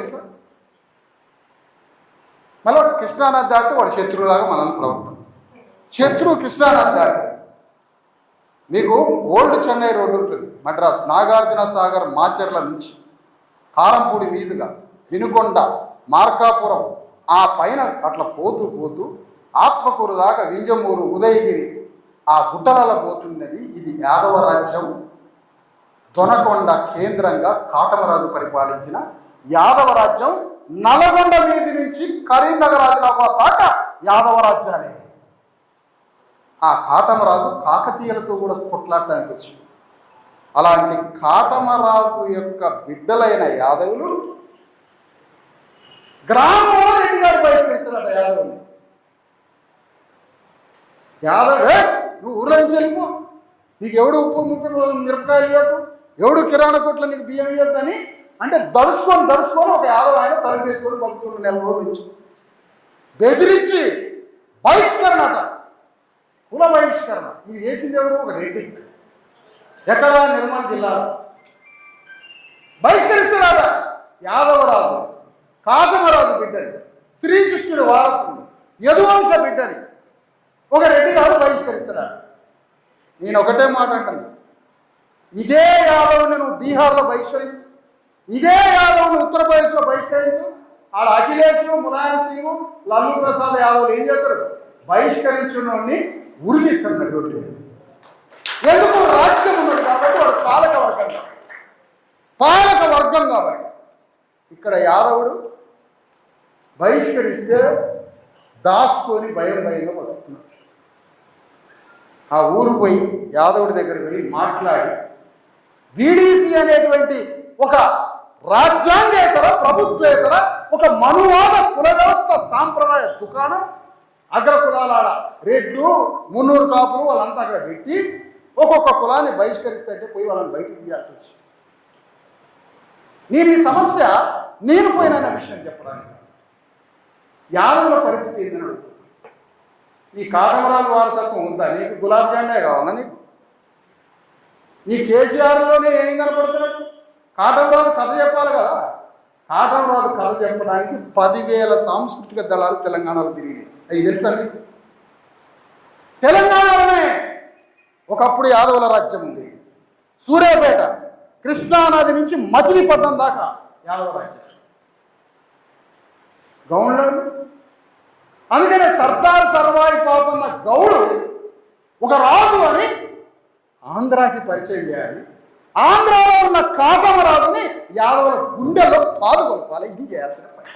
తెలుసా? మళ్ళీ కృష్ణానది దాటితే వాడు శత్రువులాగా మనల్ని ప్రవర్తన. శత్రువు కృష్ణానది దాటి మీకు ఓల్డ్ చెన్నై రోడ్డు ఉంటుంది. మద్రాస్ నాగార్జున సాగర్ మాచర్ల నుంచి. కారంపూడి మీదుగా వినుకొండ మార్కాపురం. ఆ పైన అట్లా పోతూ పోతూ ఆత్మకూరు దాకా వింజమూరు ఉదయగిరి ఆ గుట్టలలో పోతున్నది ఇది యాదవ రాజ్యం. దొనకొండ కేంద్రంగా కాటమరాజు పరిపాలించిన యాదవ రాజ్యం నల్గొండ వీధి నుంచి కరీంనగర్ ఆదిలాబాద్ దాకా యాదవ రాజ్యాలే ఆ కాటమరాజు కాకతీయులతో కూడా కొట్లాడడానికి వచ్చింది అలాంటి కాటమరాజు యొక్క బిడ్డలైన యాదవులు గ్రామంలో రెడ్డి గారు బహిష్కరిస్తున్నాడు యాదవుని. యాదవే నువ్వు ఊర్లో నుంచి వెళ్ళిపో. నీకు ఎవడు ఉప్పు ముప్పు మిరపకాయలు ఇవ్వద్దు ఎవడు కిరాణా కొట్ల నీకు బియ్యం ఇవ్వద్దు అని అంటే దడుచుకొని దడుచుకొని ఒక యాదవ ఆయన తలుపు వేసుకొని బతుకుతున్న నెల రోజుల నుంచి బెదిరించి బహిష్కరణ అట. కుల బహిష్కరణ. ఇది చేసింది ఎవరు? ఒక రెడ్డి. ఎక్కడ? నిర్మల్ జిల్లాలో. బహిష్కరిస్తున్నాడ? యాదవరాజు. కాకమరాజు బిడ్డని. శ్రీకృష్ణుడు వారసుని. యదువంశ బిడ్డని. ఒక రెడ్డి గారు బహిష్కరిస్తున్నాడు. నేను ఒకటే మాట అంటాను ఇదే యాదవుని నువ్వు బీహార్లో బహిష్కరించు. ఇదే యాదవ్ని ఉత్తరప్రదేశ్లో బహిష్కరించు ఆడ అఖిలేష్ ములాయం సింగ్ లల్లు ప్రసాద్ యాదవ్ ఏం చేస్తారు? బహిష్కరించుని ఉరిదిస్తున్నాడు ఎందుకు? రాజ్యం ఉన్నది కాబట్టి వాడు పాలక వర్గం పాలక వర్గం కాబట్టి. ఇక్కడ యాదవుడు బహిష్కరిస్తే దాక్కుని భయం భయంగా బతుకుతున్నాడు. ఆ ఊరు పోయి యాదవుడి దగ్గరికి పోయి మాట్లాడి వీడీసీ అనేటువంటి ఒక రాజ్యాంగేతర ప్రభుత్వేతర ఒక మనువాద కుల వ్యవస్థ సాంప్రదాయ దుకాణం అగ్ర కులాలాడ రెడ్లు మున్నూరు కాపులు వాళ్ళంతా అక్కడ పెట్టి ఒక్కొక్క కులాన్ని బహిష్కరిస్తే పోయి వాళ్ళని బయటకు తీయాల్సి వచ్చింది. నేను ఈ సమస్య నేను పోయిన విషయం చెప్పడానికి. యాదవుల పరిస్థితి ఏందని అడుగుతున్నా. ఈ కాటమరాజు వారసత్వం ఉందా? నీకు గులాబ్ జాండే కావాలా నీకు? నీ కేసీఆర్లోనే ఏం కనపడుతున్నాడు కాటమరాజు కథ చెప్పాలి కదా. కాటమరాజు కథ చెప్పడానికి పదివేల సాంస్కృతిక దళాలు తెలంగాణలో తిరిగినాయి. అవి తెలుసా మీకు? తెలంగాణలోనే ఒకప్పుడు యాదవుల రాజ్యం ఉంది. సూర్యాపేట కృష్ణానది నుంచి మచిలీపట్నం దాకా యాదవ రాజ్యం. గౌండ్లు? అందుకనే సర్దార్ సర్వాయి పాపన్న గౌడు ఒక రాజు అని ఆంధ్రాకి పరిచయం చేయాలి. ఆంధ్రాలో ఉన్న కాటమరాజుని యాదవుల గుండెల్లో పాదుకొలపాలి ఇది చేయాల్సిన పని.